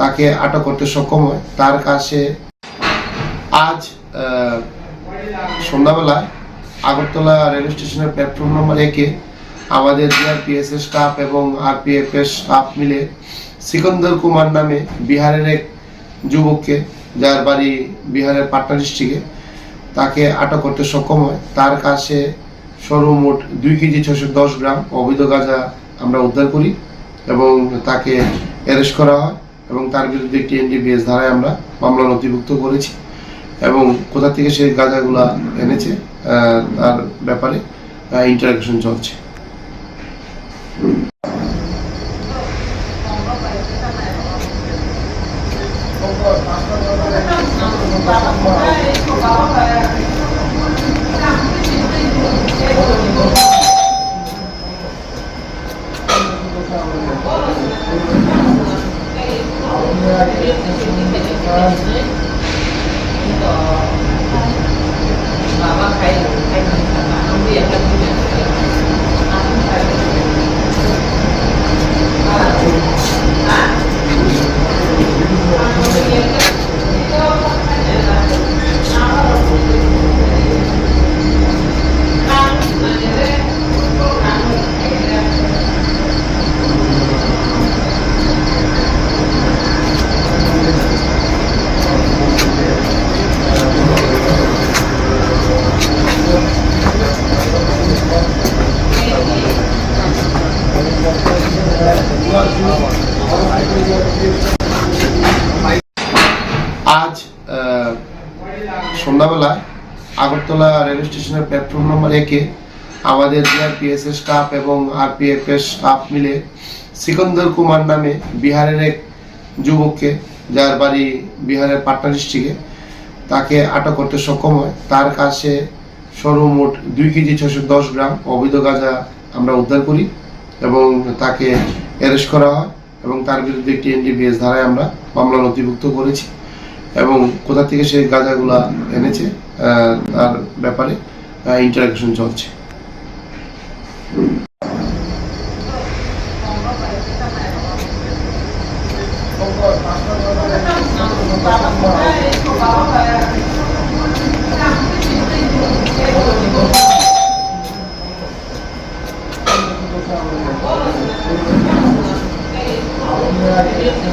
তাকে আটক করতে সক্ষম হয়। তার কাছে আজ সন্ধ্যাবেলায় আগরতলা রেল স্টেশনের প্ল্যাটফর্ম নম্বর একে আমাদের জিআরপিএস এর স্টাফ এবং আরপিএফ এর স্টাফ মিলে সিকন্দর কুমার নামে বিহারের এক যুবককে, যার বাড়ি বিহারের পাটনা ডিস্ট্রিক্টে তাকে আটক করতে সক্ষম হয়। তার কাছে সর্বমোট দুই কেজি ছশো দশ গ্রাম অবৈধ গাঁজা আমরা উদ্ধার করি এবং তাকে অ্যারেস্ট করা হয়। এবং তার বিরুদ্ধে একটি এনডিপিএস ধারায় আমরা মামলা নথিভুক্ত করেছি এবং কোথা থেকে সেই গাঁজাগুলা এনেছে তার ব্যাপারে ইন্টারাকশন চলছে। আজ সন্ধ্যাবেলা আগরতলা রেল স্টেশনের প্ল্যাটফর্ম নম্বর একে আমাদের জিআরপিএস এর স্টাফ এবং আরপিএফ এর স্টাফ মিলে সিকন্দর কুমার নামে বিহারের এক যুবককে, যার বাড়ি বিহারের পাটনা ডিস্ট্রিক্টে তাকে আটক করতে সক্ষম হয়। তার কাছে সর্বমোট দুই কেজি ছশো দশ গ্রাম অবৈধ গাঁজা আমরা উদ্ধার করি। এবং তাকে অ্যারেস্ট করা হয় এবং তার বিরুদ্ধে একটি এনডিপিএস ধারায় আমরা মামলা নথিভুক্ত করেছি এবং কোথা থেকে সেই গাঁজাগুলা এনেছে তার ব্যাপারে ইন্টারাকশন চলছে। Gracias.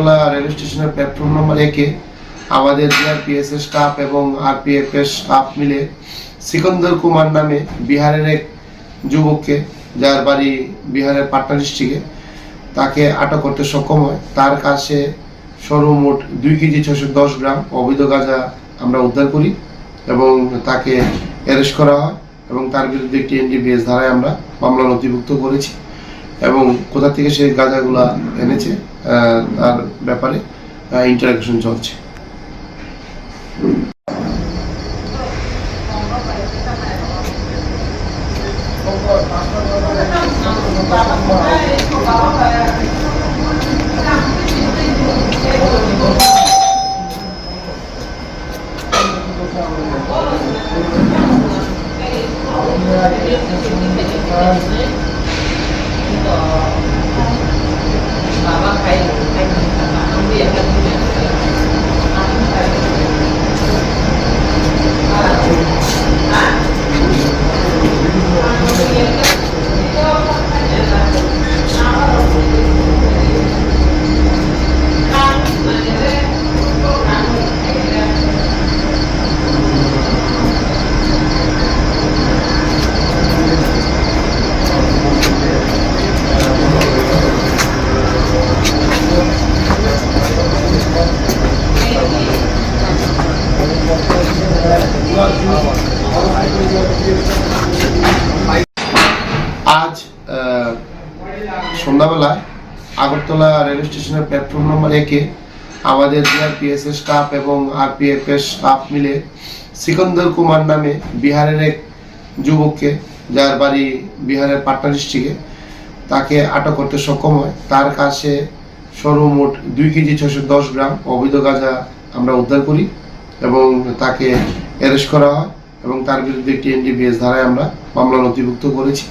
আগরতলা রেল স্টেশনের প্ল্যাটফর্ম নম্বর একে আমাদের জিআরপিএস এর স্টাফ এবং আরপিএফ এর স্টাফ মিলে সিকন্দর কুমার নামে বিহারের এক যুবককে, যার বাড়ি বিহারের পাটনা ডিস্ট্রিক্টে তাকে আটক করতে সক্ষম হয়। তার কাছে সর্বমোট দুই কেজি ছশো দশ গ্রাম অবৈধ গাঁজা আমরা উদ্ধার করি এবং তাকে অ্যারেস্ট করা হয় এবং তার বিরুদ্ধে একটি এনডিপিএস ধারায় আমরা মামলা নথিভুক্ত করেছি এবং কোথা থেকে সেই গাঁজাগুলা এনেছে তার ব্যাপারে ইন্টারাকশন চলছে। বাবা রেল স্টেশনের প্ল্যাটফর্ম নম্বর একে আমাদের জিআরপিএস স্টাফ এবং আরপিএফ এর স্টাফ মিলে সিকন্দর কুমার নামে বিহারের এক যুবককে, যার বাড়ি বিহারের পাটনা ডিস্ট্রিক্টে তাকে আটক করতে সক্ষম হয়। তার কাছে সর্বমোট দুই কেজি ছশো দশ গ্রাম অবৈধ গাঁজা আমরা উদ্ধার করি এবং তাকে অ্যারেস্ট করা হয় এবং তার বিরুদ্ধে একটি এনডিপিএস ধারায় আমরা মামলা নথিভুক্ত করেছি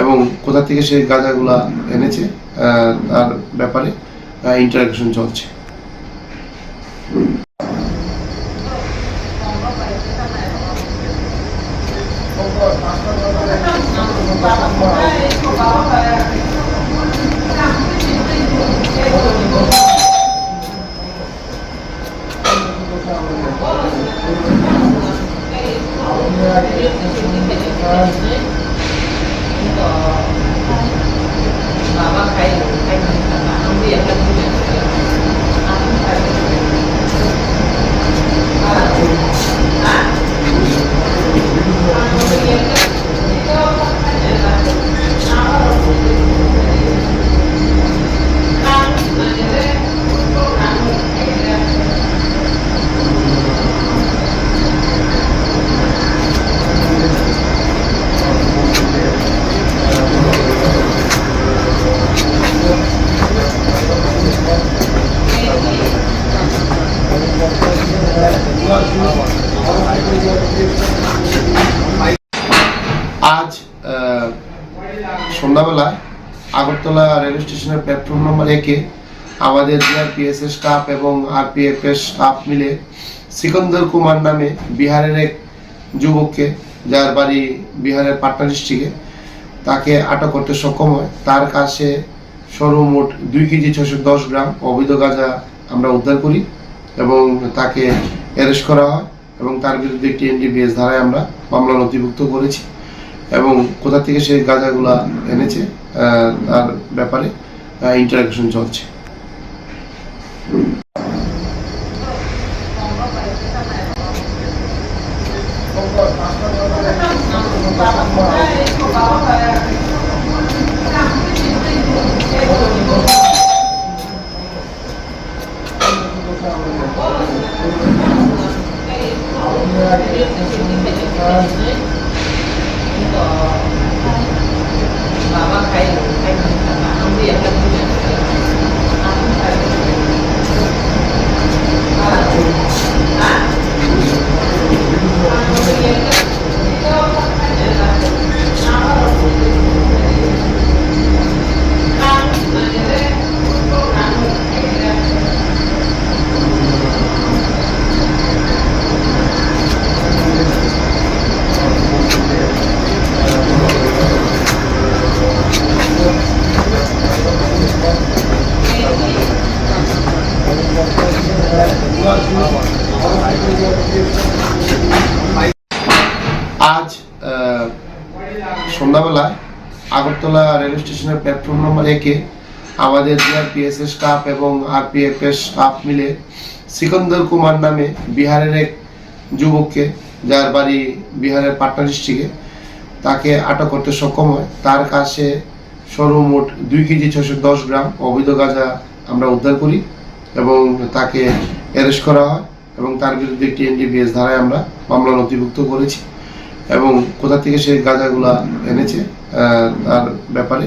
এবং কোথা থেকে সেই গাঁজাগুলা এনেছে তার ব্যাপারে ইন্টারাকশন চলছে। বাবা খাই খাই আমি একটা আজ আহ, সন্ধ্যাবেলায় আগরতলা রেল স্টেশনের প্ল্যাটফর্ম নম্বর একে আমাদের জিআরপিএস এর স্টাফ এবং আরপিএফ এর স্টাফ মিলে সিকন্দর কুমার নামে বিহারের এক যুবককে, যার বাড়ি বিহারের পাটনা ডিস্ট্রিক্টে তাকে আটক করতে সক্ষম হয়। তার কাছে সর্বমোট দুই কেজি ছশো দশ গ্রাম অবৈধ গাঁজা আমরা উদ্ধার করি এবং তাকে অ্যারেস্ট করা হয় এবং তার বিরুদ্ধে একটি এনডিপিএস ধারায় আমরা মামলা নথিভুক্ত করেছি এবং কোথা থেকে সেই গাঁজাগুলা এনেছে তার ব্যাপারে ইন্টারাকশন চলছে। বাবা খাই Ok. স্টেশনের প্ল্যাটফর্ম নম্বর একে আমাদের জিআরপিএস এর স্টাফ এবং আরপিএফ এর স্টাফ মিলে সিকন্দর কুমার নামে বিহারের এক যুবককে, যার বাড়ি বিহারের পাটনা ডিস্ট্রিক্টে তাকে আটক করতে সক্ষম হয়। তার কাছে সর্বমোট দুই কেজি ছশো দশ গ্রাম অবৈধ গাঁজা আমরা উদ্ধার করি এবং তাকে অ্যারেস্ট করা হয় এবং তার বিরুদ্ধে একটি এনডিপিএস ধারায় আমরা মামলা নথিভুক্ত করেছি এবং কোথা থেকে সে গাঁজাগুলা এনেছে তার ব্যাপারে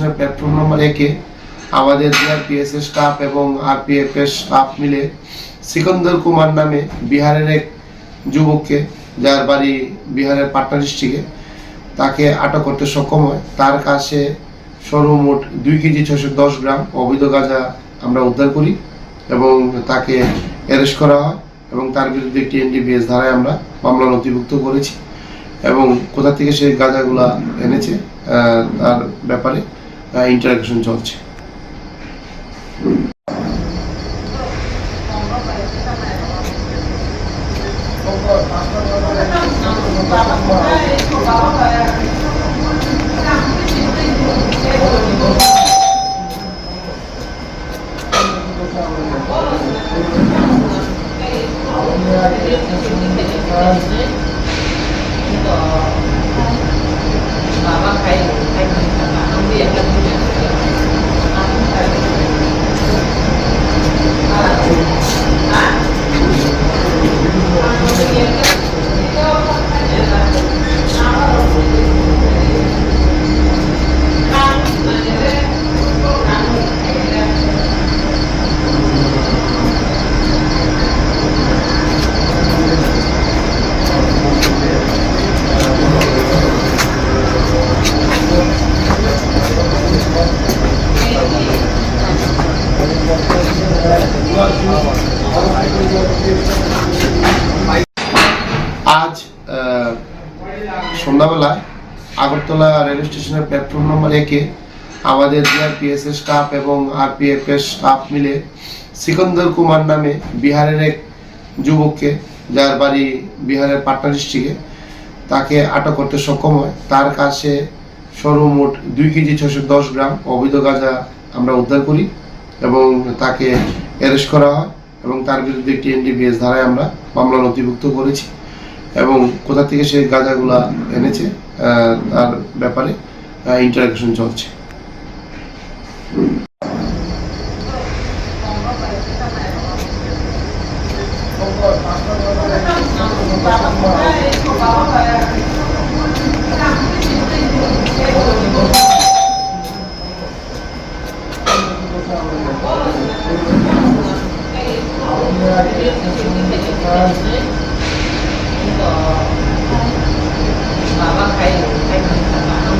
স্টেশনের প্ল্যাটফর্ম নম্বর একে, আমাদের জিআরপিএস স্টাফ এবং আরপিএফ এর স্টাফ মিলে সিকন্দর কুমার নামে বিহারের এক যুবককে, যার বাড়ি বিহারের পাটনা ডিস্ট্রিক্টে তাকে আটক করতে সক্ষম হয়। তার কাছে সর্বমোট দুই কেজি ছশো দশ গ্রাম অবৈধ গাঁজা আমরা উদ্ধার করি এবং তাকে অ্যারেস্ট করা হয় এবং তার বিরুদ্ধে একটি এনডিপিএস ধারায় আমরা মামলা নথিভুক্ত করেছি এবং কোথা থেকে সেই গাঁজাগুলা এনেছে তার ব্যাপারে ইন্টারাকশন চলছে Hãy subscribe cho kênh Ghiền Mì Gõ Để không bỏ lỡ những video hấp dẫn 간 আজ একে আমাদের জিআরপিএস এর স্টাফ এবং আরপিএফ এর স্টাফ মিলে সিকন্দর কুমার নামে বিহারের এক যুবককে, যার বাড়ি বিহারের পাটনা ডিস্ট্রিক্টে তাকে আটক করতে সক্ষম হয়। তার কাছে সর্বমোট দুই কেজি ছশো দশ গ্রাম অবৈধ গাঁজা আমরা উদ্ধার করি এবং তাকে অ্যারেস্ট করা হয় এবং তার বিরুদ্ধে একটি এনডিপিএস ধারায় আমরা মামলা নথিভুক্ত করেছি এবং কোথা থেকে সেই গাঁজাগুলা এনেছে তার ব্যাপারে ইন্টারাকশন চলছে। 이거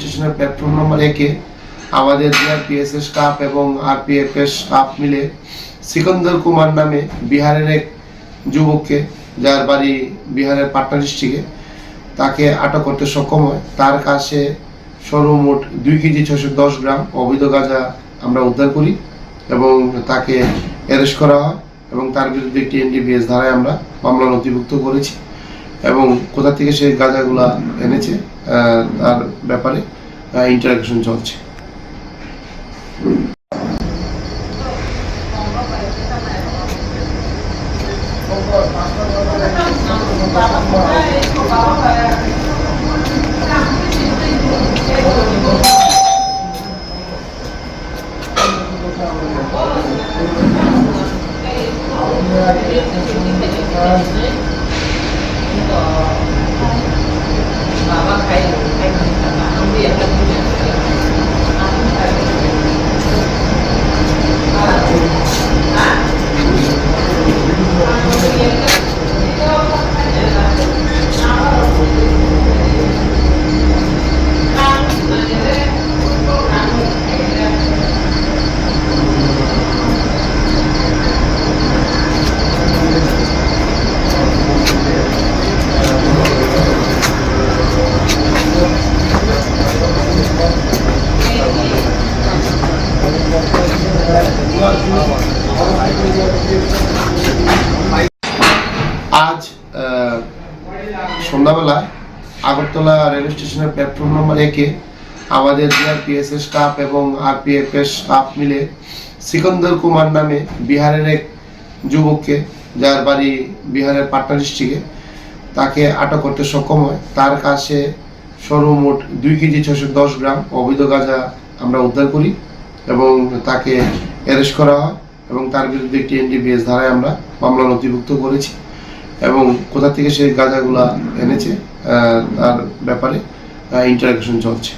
স্টেশনের প্ল্যাটফর্ম নম্বর একে আমাদের জিআরপিএস এর স্টাফ এবং আরপিএফ এর স্টাফ মিলে সিকন্দর কুমার নামে বিহারের এক যুবককে, যার বাড়ি বিহারের পাটনা ডিস্ট্রিক্টে তাকে আটক করতে সক্ষম হয়। তার কাছে সর্বমোট দুই কেজি ছশো দশ গ্রাম অবৈধ গাঁজা আমরা উদ্ধার করি এবং তাকে অ্যারেস্ট করা হয় এবং তার বিরুদ্ধে একটি এনডিপিএস ধারায় আমরা মামলা নথিভুক্ত করেছি। এবং কোথা থেকে সে গাঁজাগুলা এনেছে তার ব্যাপারে ইন্টারাকশন চলছে। একে আমাদের জিআরপিএস স্টাফ এবং আরপিএফ এর স্টাফ মিলে সিকন্দর কুমার নামে বিহারের এক যুবককে, যার বাড়ি বিহারের পাটনা ডিস্ট্রিক্টে তাকে আটক করতে সক্ষম হয়। তার কাছে সর্বমোট দুই কেজি ছশো দশ গ্রাম অবৈধ গাঁজা আমরা উদ্ধার করি এবং তাকে অ্যারেস্ট করা হয় এবং তার বিরুদ্ধে একটি এনডিপিএস ধারায় আমরা মামলা নথিভুক্ত করেছি এবং কোথা থেকে সেই গাঁজাগুলা এনেছে তার ব্যাপারে ইন্টারাকশন চলছে।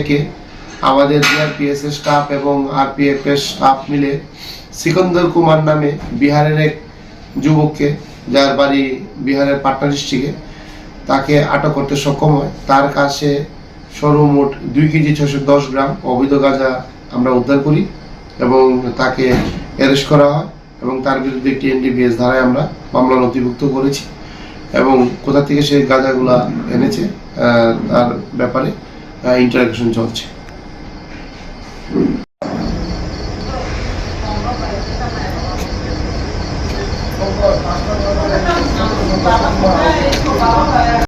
একে আমাদের জিআরপিএস এর স্টাফ এবং আরপিএফ এর স্টাফ মিলে সিকন্দর কুমার নামে বিহারের এক যুবককে, যার বাড়ি বিহারের পাটনা ডিস্ট্রিক্টে তাকে আটক করতে সক্ষম হয়। তার কাছে সর্বমোট দুই কেজি ছশো দশ গ্রাম অবৈধ গাঁজা আমরা উদ্ধার করি এবং তাকে অ্যারেস্ট করা হয় এবং তার বিরুদ্ধে একটি এনডিপিএস ধারায় আমরা মামলা নথিভুক্ত করেছি এবং কোথা থেকে সেই গাঁজাগুলা এনেছে তার ব্যাপারে ইন্টারাকশন চলছে।